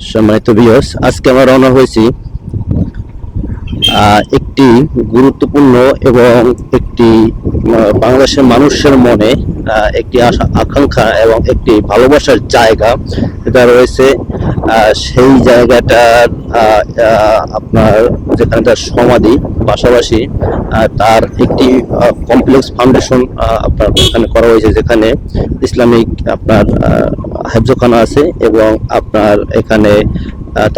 সম্মানিত বিয়স আজকে আমরা রওনা হয়েছি একটি গুরুত্বপূর্ণ এবং একটি বাংলাদেশের মানুষের মনে একটি আশা, আকাঙ্ক্ষা এবং একটি ভালোবাসার জায়গা। যেটা রয়েছে সেই জায়গাটার আপনার যেখানে তার সমাধি পাশাপাশি তার একটি কমপ্লেক্স ফাউন্ডেশন আপনার এখানে করা হয়েছে যেখানে ইসলামিক আপনার হেফজখানা আছে এবং আপনার এখানে আহ,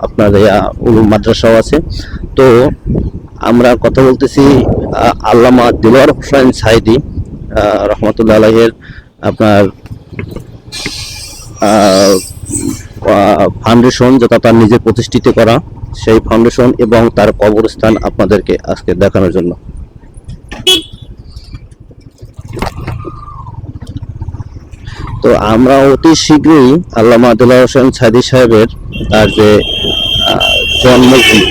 আপনার মাদ্রাসাও আছে। তো আমরা কথা বলতেছি আল্লামা দিলওয়ার হোসেন সাইদি রহমতুল্লাহ আলাইহের আপনার ফাউন্ডেশন যেটা তার নিজে প্রতিষ্ঠিত করা, সেই ফাউন্ডেশন এবং তার কবরস্থান আপনাদেরকে আজকে দেখানোর জন্য। তো আমরা অতি শীঘ্রই আল্লামা আদুল্লাহ হোসেন সাইদি সাহেবের তার যে জন্মভূমি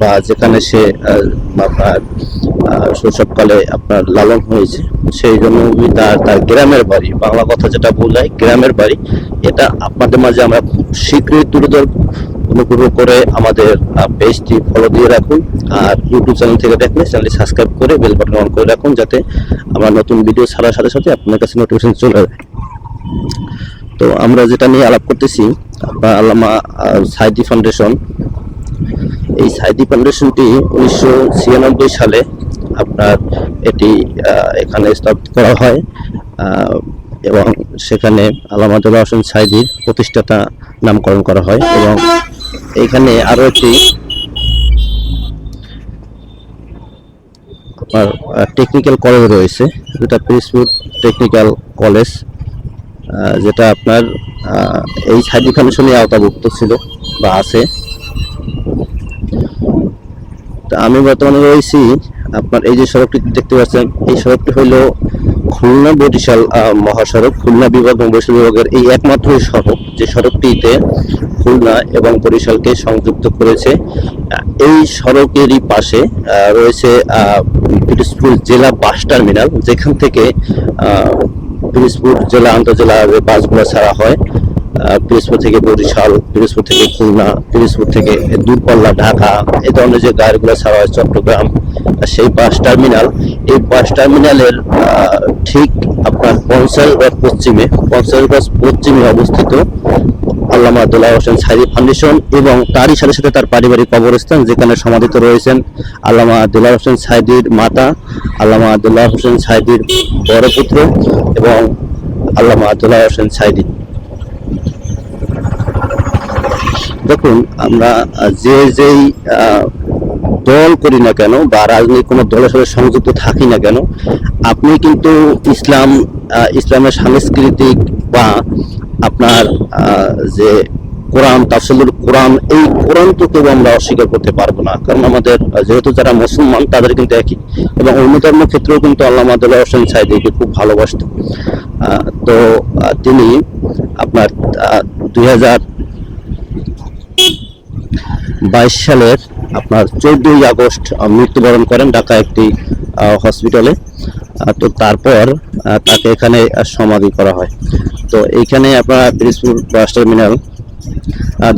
বা যেখানে সে আপনার শৈশবকালে আপনার লালন হয়েছে, সেই জন্মভূমি তার তার গ্রামের বাড়ি, বাংলা কথা যেটা বোঝায়, গ্রামের বাড়ি এটা আপনাদের মাঝে আমরা খুব শীঘ্রই তুলে ধরব। অনুগ্রহ করে আমাদের পেজটি ফলো দিয়ে রাখুন আর ইউটিউব চ্যানেল থেকে দেখলে চ্যানেলটি সাবস্ক্রাইব করে বেল বাটন অন করে রাখুন যাতে আমরা নতুন ভিডিও ছাড়ার সাথে সাথে আপনার কাছে নোটিফিকেশন চলে যায়। তো আমরা যেটা নিয়ে আলাপ করতেছি আপনার আল্লামা সাইদি ফাউন্ডেশন এই সাইদি ফাউন্ডেশনটি উনিশশো ছিয়ানব্বই সালে আপনার এটি এখানে স্থাপিত করা হয়। এবং সেখানে আল্লামা দুল্লাহ হোসেন সাইদির প্রতিষ্ঠাতা নামকরণ করা হয় এবং এখানে আরও একটি টেকনিক্যাল কলেজ রয়েছে। যেটা পিসপুর টেকনিক্যাল কলেজ যেটা আপনার এই সাইদি ফাউন্ডেশনের আওতাভুক্ত ছিল বা আছে। তা আমি বর্তমানে রয়েছি। আপনার এই যে সড়কটি দেখতে পাচ্ছেন, এই সড়কটি হলো খুলনা বরিশাল মহাসড়ক, খুলনা বিভাগ এবং বরিশাল বিভাগের এই একমাত্র সড়ক, যে সড়কটিতে খুলনা এবং বরিশালকে সংযুক্ত করেছে এই সড়কেরই পাশে রয়েছে পিরোজপুর জেলা বাস টার্মিনাল, যেখান থেকে পিরোজপুর জেলা আন্তজেলা যে বাসগুলো ছাড়া হয় পিরোজপুর থেকে বরিশাল, পিরোজপুর থেকে খুলনা, পিরোজপুর থেকে দূরপাল্লা, ঢাকা এ ধরনের যে গাড়িগুলো ছাড়া হয় চট্টগ্রাম সেই বাস টার্মিনাল এই বাস টার্মিনালের ঠিক আপনার পঞ্চায়েত পশ্চিমে পঞ্চায়েত পশ্চিমে অবস্থিত আল্লামা আব্দুল্লাহ হোসেন সাইদি ফাউন্ডেশন এবং তারই সাথে সাথে তার পারিবারিক কবরস্থান যেখানে সমাধিত রয়েছেন আল্লামা আব্দুল্লাহ হোসেন সাইদির মাতা, আল্লামা আব্দুল্লাহ হোসেন সাইদির বড় পুত্র এবং আল্লামা আব্দুল্লাহ হোসেন সাইদি। দেখুন, আমরা যে যেই দল করি না কেন বা রাজনৈতিক কোনো দলের সাথে সংযুক্ত থাকি না কেন, আপনি কিন্তু ইসলাম ইসলামের সাংস্কৃতিক বা আপনার যে কোরআন তাফসিলুল কোরআন, এই কোরআন তো কেউ আমরা অস্বীকার করতে পারব না। কারণ আমাদের, যেহেতু যারা মুসলমান, তাদের কিন্তু একই। এবং অন্য ধর্ম ক্ষেত্রেও কিন্তু আল্লাহ আদুল্লাহ হোসেন সাইদিকে খুব ভালোবাসত। তো তিনি আপনার দুই হাজার বাইশ সালের আপনার চোদ্দই আগস্ট মৃত্যুবরণ করেন ঢাকা একটি হসপিটালে তো তারপর তাকে এখানে সমাধি করা হয়। তো এইখানে আপনার পিরিজপুর বাস টার্মিনাল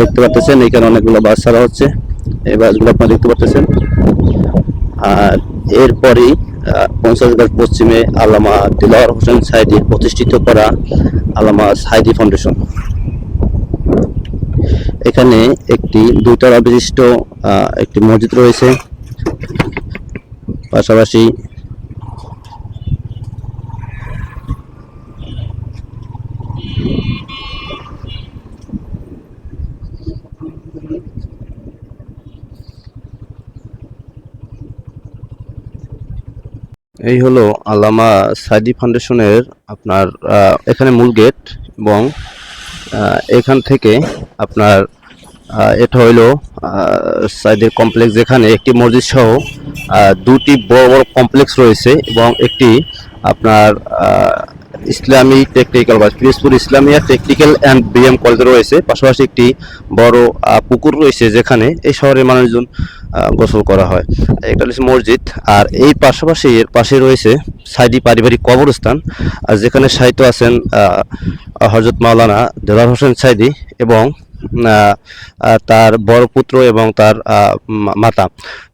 দেখতে পাচ্ছেন, এখানে অনেকগুলো বাস ছাড়া হচ্ছে। এই বাসগুলো আপনারা দেখতে পাচ্ছেন। আর এরপরেই পঞ্চাশগড় পশ্চিমে আল্লামা দিলওয়ার হোসেন সাইদি প্রতিষ্ঠিত করা আল্লামা সাইদি ফাউন্ডেশন। এখানে একটি দুইতলা বিশিষ্ট একটি মসজিদ রয়েছে। পাশাপাশি এই হলো আল্লামা সাইদি ফাউন্ডেশনের আপনার এখানে মূল গেট এবং এখান থেকে আপনার এটা হইল সাইদের কমপ্লেক্স যেখানে একটি মসজিদ সহ দুটি বড় বড় কমপ্লেক্স রয়েছে এবং একটি আপনার ইসলামী টেকনিক্যাল বা Pirojpur Islamia technical and BM college রয়েছে। পাশাপাশি একটি বড় পুকুর রয়েছে যেখানে এই শহরের মানুষজন গোসল করা হয়। হচ্ছে মসজিদ। আর এই পাশাপাশি এর পাশে রয়েছে সাইদি পারিবারিক কবরস্থান। আর যেখানে সাহিত্য আছেন হজরত মাওলানা দেলার হোসেন সাইদি এবং তার বড় পুত্র এবং তার মাতা।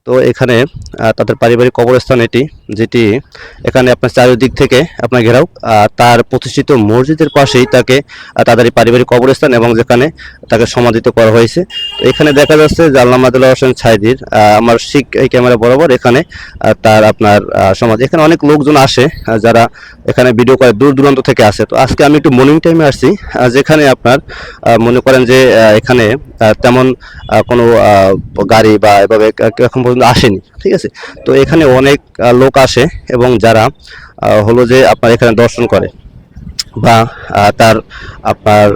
তো এখানে তাদের পারিবারিক কবরস্থান এটি, যেটি এখানে আপনার চারিদিক থেকে আপনার ঘেরাও তার প্রতিষ্ঠিত মসজিদের পাশেই তাকে তাদের পারিবারিক কবরস্থান এবং যেখানে তাকে সমাধিত করা হয়েছে। তো এখানে দেখা যাচ্ছে আদুল্লাহ হোসেন ছাইদির আমার শিখ এই ক্যামেরা বরাবর এখানে তার আপনার সমাধি। এখানে অনেক লোকজন আসে যারা এখানে ভিডিও করে দূর দূরান্ত থেকে আসে। তো আজকে আমি একটু মর্নিং টাইমে আসছি যেখানে আপনার মনে করেন যে এখানে তেমন কোনো গাড়ি বা এভাবে এখন পর্যন্ত আসেনি, ঠিক আছে? তো এখানে অনেক লোক আসে এবং যারা হলো যে আপনার এখানে দর্শন করে বা তার আপনার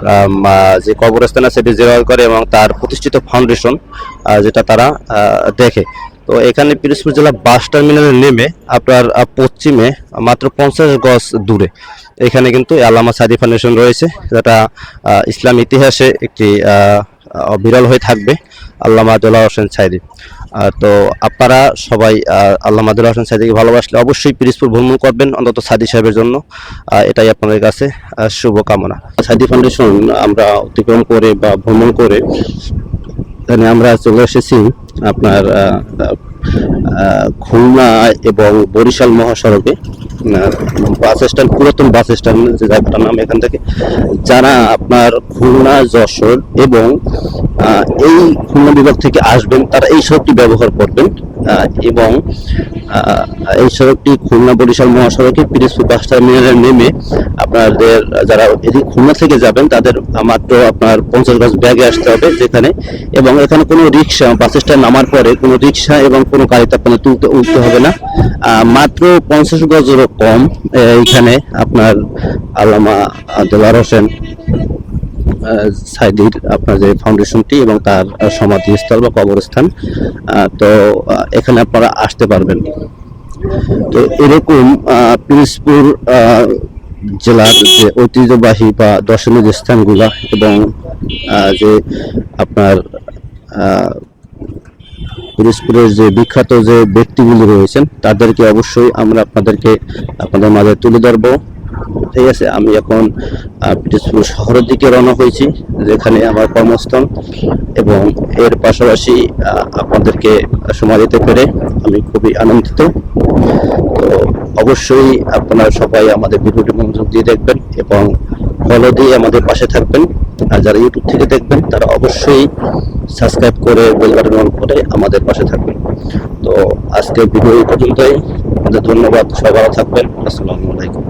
যে কবরস্থান আছে সেটি জেরাল করে এবং তার প্রতিষ্ঠিত ফাউন্ডেশন যেটা তারা দেখে। তো এখানে পিরোজপুর জেলা বাস টার্মিনালে নেমে আপনার পশ্চিমে মাত্র পঞ্চাশ গজ দূরে। এখানে কিন্তু আলামা সাদি ফাউন্ডেশন রয়েছে, যেটা ইসলাম ইতিহাসে একটি বিরল হয়ে থাকবে। আল্লামা আদুল্লাহ হোসেন সাইদি। তো আপনারা সবাই আহ, আল্লামা আদুল্লাহ হোসেন সাইদিকে ভালোবাসলে অবশ্যই পিরিজপুর ভ্রমণ করবেন অন্তত সাদি সাহেবের জন্য। এটাই আপনাদের কাছে শুভকামনা। সাদি ফাউন্ডেশন আমরা অতিক্রম করে বা ভ্রমণ করে এখানে আমরা চলে এসেছি আপনার খুলনা এবং বরিশাল মহাসড়কে। বাস স্ট্যান্ড, পুরাতন বাস স্ট্যান্ড, যে জায়গাটার নাম এখান থেকে, যারা আপনার খুলনা, যশোর এবং এই খুলনা বিভাগ থেকে আসবেন তারা এই সড়কটি ব্যবহার করবেন এবং এই সড়কটি খুলনা বরিশাল মহাসড়কে পিরিজপুর বাস টার্মিনালে নেমে আপনাদের যারা এদিকে খুলনা থেকে যাবেন তাদের মাত্র আপনার পঞ্চাশ গজ ব্যাগে আসতে হবে যেখানে এবং এখানে কোনো রিক্সা বাস স্ট্যান্ড নামার পরে কোনো রিক্সা এবং কোনো গাড়িতে আপনার তুলতে উঠতে হবে না। মাত্র পঞ্চাশ গজেরও কম আহ, এইখানে আপনার আল্লামা দেলার হোসেন সাইদির আপনার যে ফাউন্ডেশনটি এবং তার সমাধিস্থল বা কবরস্থান তো এখানে আপনারা আসতে পারবেন। তো এরকম আহ, জেলার যে ঐতিহ্যবাহী বা দর্শনীয় যে স্থানগুলা এবং যে আপনার পিরোজপুরের যে বিখ্যাত যে ব্যক্তিগুলি রয়েছেন তাদেরকে অবশ্যই আমরা আপনাদেরকে আপনাদের মাঝে তুলে ধরবো। ঠিক আছে, আমি এখন পিরোজপুর শহরের দিকে রওনা হয়েছি, যেখানে আমার কর্মস্থল এবং এর পাশাপাশি আপনাদেরকে সময় দিতে পেরে আমি খুবই আনন্দিত। তো অবশ্যই আপনারা সবাই আমাদের ভিডিওটি মনোযোগ দিয়ে দেখবেন এবং ফলো দিয়ে আমাদের পাশে থাকবেন। আর যারা ইউটিউব থেকে দেখবেন, তারা অবশ্যই সাবস্ক্রাইব করে বেল বাটন অন করে আমাদের পাশে থাকবেন। তো আজকে ভিডিও এই পর্যন্তই। ধন্যবাদ। সবাই ভালো থাকবেন। আসসালামু আলাইকুম।